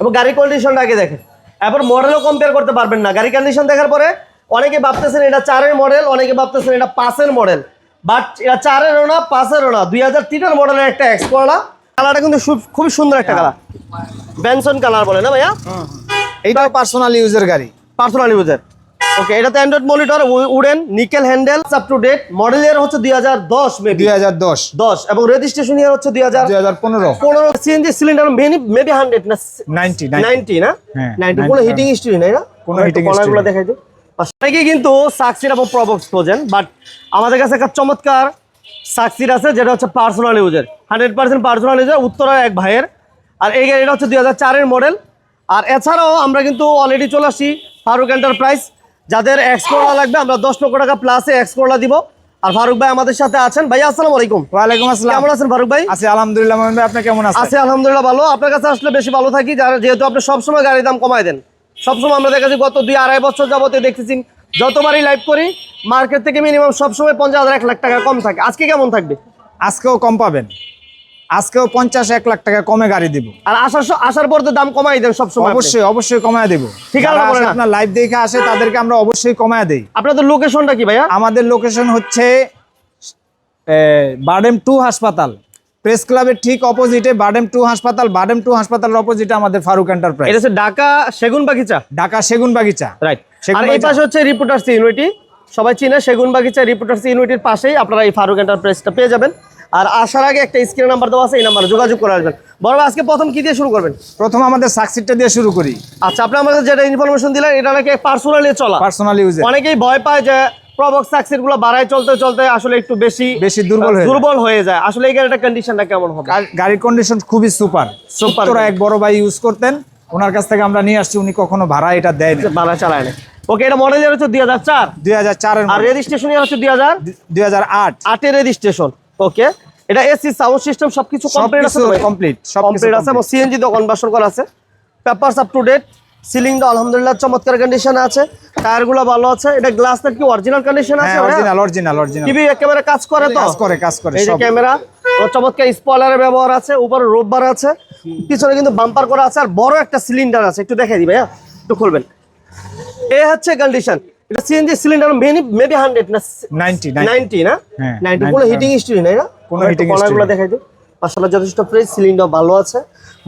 এবং গাড়ির কন্ডিশনটা আগে দেখেন। এরপর মডেলও কম্পেয়ার করতে পারবেন না। গাড়ি কন্ডিশন দেখার পরে অনেকে ভাবতেছেন এটা চারের মডেল অনেকে ভাবতেছেন এটা পাঁচের মডেল বাট এটা চারেরও না পাঁচেরও না। দুই হাজার তিনের মডেলের একটা এক্স করলা কালারটা কিন্তু খুব- খুবই সুন্দর একটা কালার ব্যানসন কালার বলে না ভাইয়া? এইটাও পার্সোনাল ইউজের গাড়ি। পার্সোনাল ইউজার ওকে এটাতে android monitor wooden nickel handle up to date model year হচ্ছে দুই হাজার দশ মেবি দুই হাজার দশ। দশ এবং রেজিস্ট্রেশন ইয়ার হচ্ছে দুই হাজার দুই হাজার পনেরো। পনেরো। CNG cylinder maybe maybe hundred না নাইনটি নাইনটি না? হ্যাঁ, 90 কোনো হিটিং হিস্ট্রি নাই না? কোনো hitting কর্নারগুলো দেখাই দিই। অনেকেই কিন্তু সাকসির এবং প্রবক্স খোঁজেন বাট আমাদের কাছে একটা চমৎকার সাকসির আছে যেটা হচ্ছে personal user hundred percent personal user উত্তরার এক ভাইয়ের। আর এই গাড়িটা হচ্ছে দুই হাজার চারের মডেল আর এছাড়াও আমরা কিন্তু অলরেডি চলে আসি ফারুক এন্টারপ্রাইজ যাদের এক্স করলা লাগবে আমরা দশ লক্ষ টাকা প্লাসে এক্স করলা দিব। আর ফারুক ভাই আমাদের সাথে আছেন। ভাই আসসালামু আলাইকুম। ওয়ালাইকুম আসসালাম। কেমন আছেন ফারুক ভাই? আছি আলহামদুলিল্লাহ মোহাম্মদ ভাই আপনি কেমন আছেন? আছি আলহামদুলিল্লাহ ভালো। আপনার কাছে আসলে বেশি ভালো থাকি যারা যেহেতু আপনি সবসময় গাড়ির দাম কমায় দেন। সবসময় আমরা দেখেছি গত দুই আড়াই বছর যাবতে দেখতেছি যতবারই লাইভ করি মার্কেট থেকে মিনিমাম সবসময় পঞ্চাশ হাজার এক লাখ টাকা কম থাকে। আজকে কেমন থাকবে? আজকেও কম পাবেন। আজকেও পঞ্চাশ এক লাখ টাকা কমে গাড়ি দিব। আর আসার আসার পর তো দাম কমাই দেন সবসময় অবশ্যই অবশ্যই কমায় দেব। ঠিক আছে। আপনার লাইভ দেখে আসে তাদেরকে আমরা অবশ্যই কমায় দেই। আপনাদের লোকেশনটা কি ভাইয়া? আমাদের লোকেশন হচ্ছে বাডেম টু হাসপাতাল। প্রেস ক্লাবের ঠিক অপোজিটে বাডেম টু হাসপাতাল। বাডেম টু হাসপাতালের অপোজিটে আমাদের ফারুক এন্টারপ্রাইজ এটা হচ্ছে ঢাকা সেগুন বাগিচা? ঢাকা সেগুন বাগিচা। রাইট সেগুন আর এই পাশে হচ্ছে রিপোর্টার্স ইউনিটি সবাই চিনে সেগুন বাগিচা রিপোর্টার্স ইউনিটির পাশেই আপনারা এই ফারুক এন্টারপ্রাইজটা পেয়ে যাবেন। আর আসার আগে একটা স্ক্রিন নাম্বার দেওয়া আছে এই নাম্বারে যোগাযোগ করে আসবেন। বড় আজকে প্রথম কি দিয়ে শুরু করবেন? প্রথম আমাদের সাকসিটটা দিয়ে শুরু করি। আচ্ছা আপনি আমাদের যেটা ইনফরমেশন দিলেন এটা নাকি পার্সোনালি চলা। পার্সোনালি ইউজে অনেকেই ভয় পায় যে প্রবক্স সাকসিডগুলো বাড়ায় চলতে চলতে আসলে একটু বেশি বেশি দুর্বল হয়ে দুর্বল হয়ে যায়। আসলে এই গাড়িটার কন্ডিশনটা কেমন হবে? গাড়ির কন্ডিশন খুবই সুপার. সুপার এক বড় ভাই ইউজ করতেন। ওনার কাছ থেকে আমরা নিয়ে আসছি উনি কখনো ভাড়া এটা দেয় না বাড়ায় চালায় না ওকে এটা মডেল ইয়ার হচ্ছে দুই হাজার চার। দুই হাজার আর রেজিস্ট্রেশন ইয়ার হচ্ছে দুই হাজার দুই হাজার আট। আটের রেজিস্ট্রেশন ওকে? এটা এসি সাউন্ড সিস্টেম সবকিছু কমপ্লিট আছে complete, সবকিছু কমপ্লিট আছে এবং সিএনজি তো কনভার্সন করা আছে। পেপারস আপ টু ডেট সিলিংটা আলহামদুলিল্লাহ চমৎকার কন্ডিশন আছে। টায়ারগুলো ভালো আছে। এটা গ্লাস গ্লাসটা কি অরিজিনাল কন্ডিশন আছে হ্যাঁ original original original TV camera কাজ করে তো? কাজ করে কাজ করে এই যে ক্যামেরা ও চমৎকার স্পয়লারের ব্যবহার আছে উপরে রোববার আছে। পিছনে কিন্তু বাম্পার করা আছে আর বড় একটা সিলিন্ডার আছে। একটু দেখাই দিই ভাইয়া একটু খুলবেন। এই হচ্ছে কন্ডিশন এটা CNG cylinder maybe maybe hundred না নাইনটি নাইনটি না? হ্যাঁ, নাইনটি 90 কোনো হিটিং হিস্ট্রি নাই না? কোনো hitting কর্নারগুলো দেখাই দিই। মাসাল্লাহ যথেষ্ট ফ্রেশ সিলিন্ডার ভালো আছে।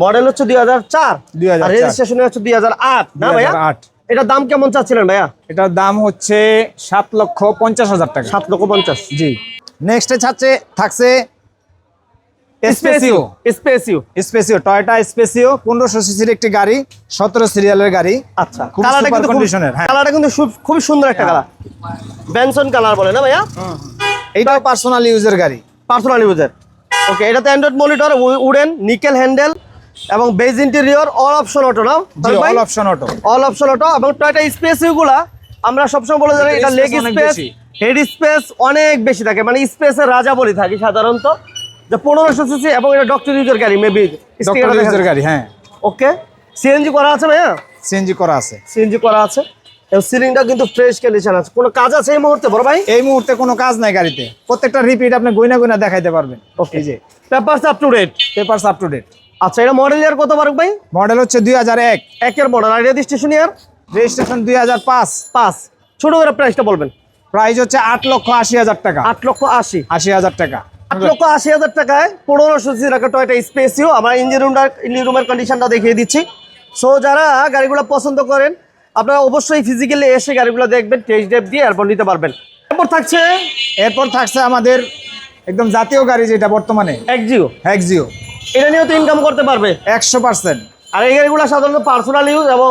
মডেল হচ্ছে দুই হাজার চার। 2004 আর রেজিস্ট্রেশন হচ্ছে দুই হাজার আট। না ভাইয়া? 2008 এটার দাম কেমন চাচ্ছিলেন ভাইয়া? এটার দাম হচ্ছে সাত লক্ষ পঞ্চাশ হাজার টাকা। সাত লক্ষ পঞ্চাশ। জি। নেক্সটে থাকছে থাকছে Spacio Spacio Spacio Toyota Spacio পনেরোশো সিসির একটি গাড়ি সতেরো সিরিয়ালের গাড়ি। আচ্ছা কালারটা কিন্তু খুব- হ্যাঁ। কালারটা কিন্তু খুব- সুন্দর একটা কালার বেনসন কালার বলে না ভাইয়া? এইটাও পার্সোনাল ইউজের গাড়ি। পার্সোনাল ইউজার ওকে এটাতে Android monitor wooden nickel handle এবং beige interior all option auto না? All option auto all option auto এবং টয়টা স্পেসগুলা আমরা সবসময় বলে জানি এটা লেগ স্পেস। হেড স্পেস অনেক বেশি থাকে। মানে স্পেসের রাজা বলি থাকি সাধারণত। যে পনেরোশো সিসি এবং এটা ডক্টর ইউজার গাড়ি মেবি ডক্টর ইউজের গাড়ি হ্যাঁ। ওকে সিএনজি করা আছে ভাইয়া? সিএনজি করা আছে। সিএনজি করা আছে। এবং সিলিংটা কিন্তু ফ্রেশ কন্ডিশন আছে। কোনো কাজ আছে এই মুহূর্তে বড় ভাই? এই মুহূর্তে কোনো কাজ নাই গাড়িতে। প্রত্যেকটা রিপিট আপনি গইনা গইনা দেখাইতে পারবেন। ওকে যে। Papers up to date papers up to date আচ্ছা এটা মডেল ইয়ার কত বারক ভাই? মডেল হচ্ছে দুই হাজার এক। একের মডেল আর রেজিস্ট্রেশন ইয়ার রেজিস্ট্রেশন দুই হাজার পাঁচ। পাঁচ। ছোট করে প্রাইসটা বলবেন। প্রাইস হচ্ছে আট লক্ষ আশি হাজার টাকা। আট লক্ষ আশি। আশি হাজার টাকা। আট লক্ষ আশি হাজার টাকায় পনেরোশো সিসি রাখা টয়টা স্পেসিও। আমরা ইঞ্জিন রুমটা ইঞ্জিন রুমের কন্ডিশনটা দেখিয়ে দিচ্ছি। সো যারা গাড়িগুলো পছন্দ করেন আপনারা অবশ্যই ফিজিক্যালি এসে গাড়িগুলো দেখবেন টেস্ট ড্রাইভ দিয়ে এরপর নিতে পারবেন। এরপর থাকছে এরপর থাকছে আমাদের একদম জাতীয় গাড়ি যেটা বর্তমানে। একজিও এটা নিয়েও তো ইনকাম করতে পারবে। একশো পার্সেন্ট। আর এই গাড়িগুলো সাধারণত পার্সোনাল ইউজ এবং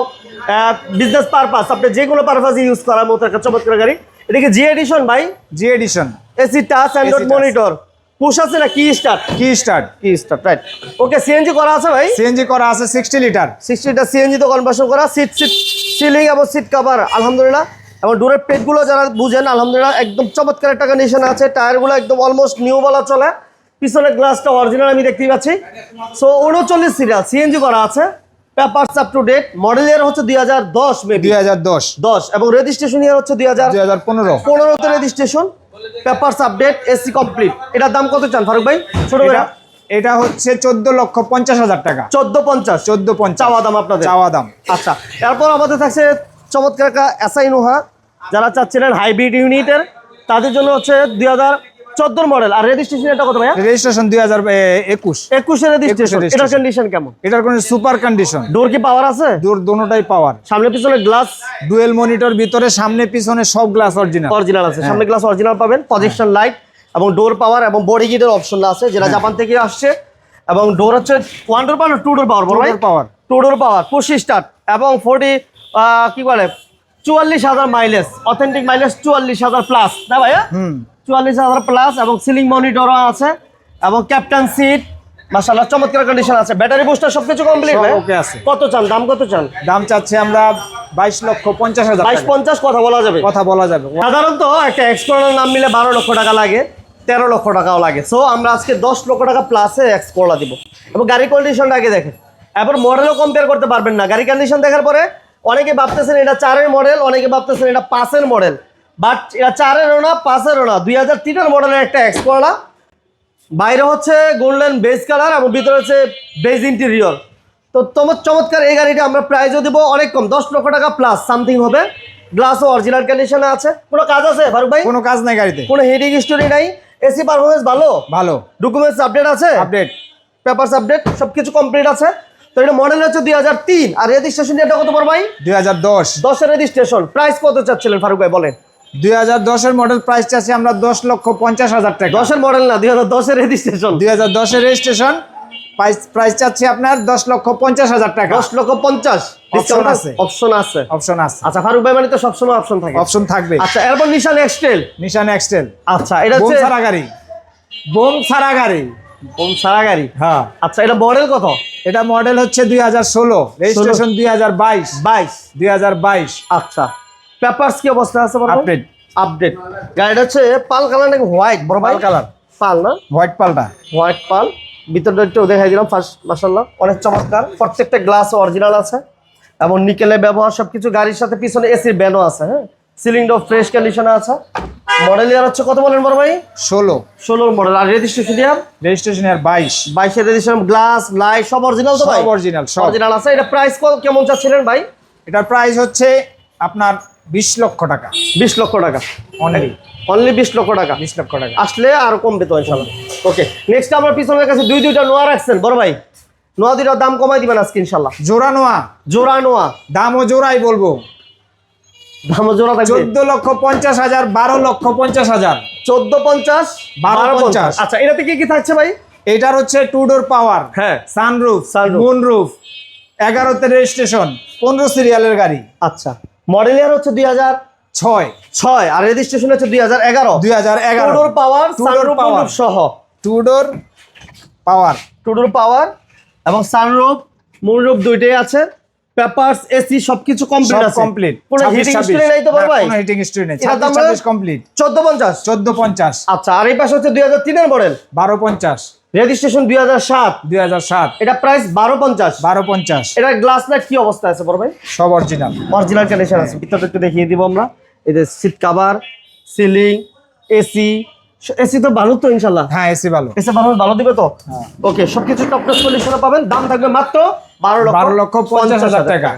বিজনেস পারপাস আপনি যে কোনো পারপাসে ইউজ করার মতো একটা চমৎকার গাড়ি। এটাকে জি এডিশন ভাই? G edition AC touch Android monitor push আছে না কি স্টার্ট কি স্টার্ট কি স্টার্ট রাইট ওকে সিএনজি করা আছে ভাই? সিএনজি করা আছে সিক্সটি লিটার সিক্সটিটা সিএনজি তো কনভার্সন করা সিট সিট সিলিং এবং সিট কভার আলহামদুলিল্লাহ। এবং ডোরের পেটগুলো যারা বুঝেন আলহামদুলিল্লাহ একদম চমৎকার একটা কন্ডিশন আছে। টায়ারগুলো একদম অলমোস্ট নিউ বলা চলে। পিছনের গ্লাসটা অরিজিনাল আমি দেখতেই পাচ্ছি। সো উনচল্লিশ সিরিয়াল সিএনজি করা আছে। Papers up to date model year হচ্ছে দুই হাজার দশ মেবি দুই হাজার দশ। দশ এবং রেজিস্ট্রেশন ইয়ার হচ্ছে দুই হাজার দুই হাজার পনেরো। পনেরোতে registration papers update AC complete এটার দাম কত চান ফারুক ভাই? ছোট ভাই এটা- এটা হচ্ছে চোদ্দ লক্ষ পঞ্চাশ হাজার টাকা। চোদ্দ পঞ্চাশ? চোদ্দ পঞ্চাশ। চাওয়া দাম আপনাদের? চাওয়া দাম। আচ্ছা এরপর আমাদের থাকছে চমৎকার একটা এসআই নোহা যারা চাচ্ছিলেন হাইব্রিড ইউনিটের তাদের জন্য হচ্ছে দুই হাজার চোদ্দোর মডেল আর রেজিস্ট্রেশন এটা কত ভাইয়া? রেজিস্ট্রেশন দুই হাজার একুশ। একুশের রেজিস্ট্রেশন। এটার কন্ডিশন কেমন? এটার কোনো সুপার কন্ডিশন ডোর কি পাওয়ার আছে? দূর দোনোটাই পাওয়ার সামনে পিছনে গ্লাস ডুয়েল মনিটর ভিতরে সামনে পিছনে সব গ্লাস অরিজিনাল অরিজিনাল আছে। সামনে গ্লাস অরিজিনাল পাবেন। প্রজেকশন লাইট এবং ডোর পাওয়ার এবং বডি গিটের অপশন আছে যেটা জাপান থেকে আসছে। এবং ডোর হচ্ছে one door power two door power বড় power two door power push start এবং ফোর্টি কি বলে? চুয়াল্লিশ হাজার মাইলেজ অথেন্টিক মাইলেজ চুয়াল্লিশ হাজার প্লাস না ভাইয়া? হুম। চুয়াল্লিশ হাজার প্লাস এবং সিলিং মনিটরও আছে এবং ক্যাপ্টেন সিট মাসাল্লাহ চমৎকার কন্ডিশন আছে। ব্যাটারি বুস্টার সবকিছু কমপ্লিট সব okay আছে। কত চান? দাম কত চান? দাম চাচ্ছে আমরা বাইশ লক্ষ পঞ্চাশ হাজার বাইশ টাকা। পঞ্চাশ কথা বলা যাবে। কথা বলা যাবে। সাধারণত একটা এক্সপ্লোরার নাম মিলে বারো লক্ষ টাকা লাগে তেরো লক্ষ টাকাও লাগে। সো আমরা আজকে দশ লক্ষ টাকা প্লাসে এক্সপ্লোরা দিব। এবং গাড়ি কন্ডিশনটা আগে দেখেন। এবার মডেলও কম্পেয়ার করতে পারবেন না। গাড়ি কন্ডিশন দেখার পরে অনেকে ভাবতেছেন এটা চারের মডেল অনেকে ভাবতেছেন এটা পাঁচের মডেল বাট এটা চারেরও না পাঁচেরও না দুই হাজার তিনের মডেলের একটা এক্স এক্সপ্লোরা বাইরে হচ্ছে গোল্ডেন বেজ কালার এবং ভিতরে হচ্ছে বেজ ইন্টেরিয়র তো তোমার চমৎকার এই গাড়িটা আমরা প্রাইজও দেবো অনেক কম দশ লক্ষ টাকা প্লাস সামথিং হবে। গ্লাসও অরিজিনাল কন্ডিশনে আছে। কোনো কাজ আছে ফারুক ভাই? কোনো কাজ নাই গাড়িতে। কোনো হেডিং স্টোরি নাই। এসি পারফরমেন্স ভালো? ভালো। ডকুমেন্টস আপডেট আছে? আপডেট পেপারস আপডেট সব কিছু কমপ্লিট আছে। তো এটা মডেল হচ্ছে দুই হাজার তিন। আর রেজিস্ট্রেশন এটা কত পড় ভাই? দুই হাজার দশ। দশের রেজিস্ট্রেশন প্রাইস কত চাচ্ছিলেন ফারুক ভাই বলেন। দুই হাজার দশের মডেল প্রাইস চাচ্ছি আমরা দশ লক্ষ পঞ্চাশ হাজার টাকা। দশের মডেল না দুই হাজার দশের রেজিস্ট্রেশন দুই হাজার দশের রেজিস্ট্রেশন প্রাইস প্রাইস চাচ্ছি আপনার দশ লক্ষ পঞ্চাশ হাজার টাকা। দশ লক্ষ পঞ্চাশ Option আছে। অপশন আছে। অপশন আছে। আচ্ছা ফারুক ভাই মানে তো সবসময় অপশন থাকে। অপশন থাকবে। আচ্ছা এরপর নিশান এক্সটেল নিশান এক্সটেল আচ্ছা এটা হচ্ছে ছাড়া গাড়ি বোম ছাড়া গাড়ি বোম সারা গাড়ি হ্যাঁ। আচ্ছা এটা মডেল কত? এটা মডেল হচ্ছে দুই হাজার ষোলো। রেজিস্ট্রেশন দুই হাজার বাইশ। বাইশ। দুই হাজার বাইশ। আচ্ছা। পেপারস কি অবস্থা আছে বড় Update। আপডেট গাড়িটা হচ্ছে পাল কালার নাকি হোয়াইট বড় ভাই? পাল কালার। পাল না? হোয়াইট পালটা। White pearl. ভিতরটা একটু দেখাই দিলাম ফার্স্ট মাসাল্লাহ অনেক চমৎকার। প্রত্যেকটা গ্লাস অরিজিনাল আছে। এবং নিকেলের ব্যবহার সবকিছু গাড়ির সাথে পিছনে এসির ব্যানও আছে হ্যাঁ? সিলিংটাও ফ্রেশ কন্ডিশনে আছে। মডেল ইয়ার হচ্ছে কত বলেন বড় ভাই? ষোলো। ষোলোর মডেল আর রেজিস্ট্রেশন ইয়ার রেজিস্ট্রেশন আর বাইশ। বাইশের রেজিস্ট্রেশন গ্লাস লাইট সব অরিজিনাল তো ভাই? সব অরিজিনাল সব। অরিজিনাল আছে। এটা প্রাইস কত কেমন চাচ্ছিলেন ভাই? এটার প্রাইস হচ্ছে আপনার বিশ লক্ষ টাকা। বিশ লক্ষ টাকা। অনলি অনলি বিশ লক্ষ টাকা। বিশ লক্ষ টাকা। আসলে আরও কমবে তো ইনশাল্লাহ। ওকে নেক্সট আমার পিছনের কাছে দুই দুইটা নোয়া রাখছেন বড় ভাই। নোয়া দুইটার দাম কমাই দিবেন আজকে ইনশাল্লাহ। জোড়া নোয়া? জোড়া নোয়া। দামও জোড়াই বলব। দাম জোড়া থাকবে। চোদ্দ লক্ষ পঞ্চাশ হাজার বারো লক্ষ পঞ্চাশ হাজার। চোদ্দ পঞ্চাশ বারো পঞ্চাশ। আচ্ছা এটাতে কি কি থাকছে ভাই? এটার হচ্ছে টু ডোর পাওয়ার হ্যাঁ। সানরুফ। মুনরুফ এগারোতে রেজিস্ট্রেশন পনেরো সিরিয়ালের গাড়ি। আচ্ছা। মডেল ইয়ার হচ্ছে দুই হাজার ছয়। ছয় আর রেজিস্ট্রেশন হচ্ছে দুই হাজার এগারো। দুই হাজার এগারো। Two door power sunroof power। সহ। Two door power two door power এবং সানরুফ মুন্ডুপ দুইটাই আছে। পেপারস এসি সবকিছু কমপ্লিট আছে। কমপ্লিট কোনো হিটিং স্টোরি নাই তো ভাই কোনো হিটিং স্টোরি নেই। এটার দাম ছাব্বিশ ছাব্বিশ কমপ্লিট চোদ্দ পঞ্চাশ। চোদ্দ পঞ্চাশ। আচ্ছা আর এই পাশে হচ্ছে দুই হাজার তিনের মডেল। বারো পঞ্চাশ। রেজিস্ট্রেশন দুই হাজার সাত। দুই হাজার সাত। এটা প্রাইস বারো পঞ্চাশ। বারো পঞ্চাশ। এটা গ্লাস লাইট কি অবস্থা আছে বড় ভাই? সব অরিজিনাল। অরিজিনাল কন্ডিশন আছে। ভিতরটা একটু দেখিয়ে দিব আমরা। এদের seat cover ceiling AC AC তো ভালো তো ইনশাল্লাহ হ্যাঁ এসি ভালো। এসি ভালো ভালো দিবে তো? হ্যাঁ। ওকে সবকিছু টপ টাচ কন্ডিশনে পাবেন। দাম থাকবে মাত্র বারো লক্ষ বারো লক্ষ পঞ্চাশ হাজার টাকা।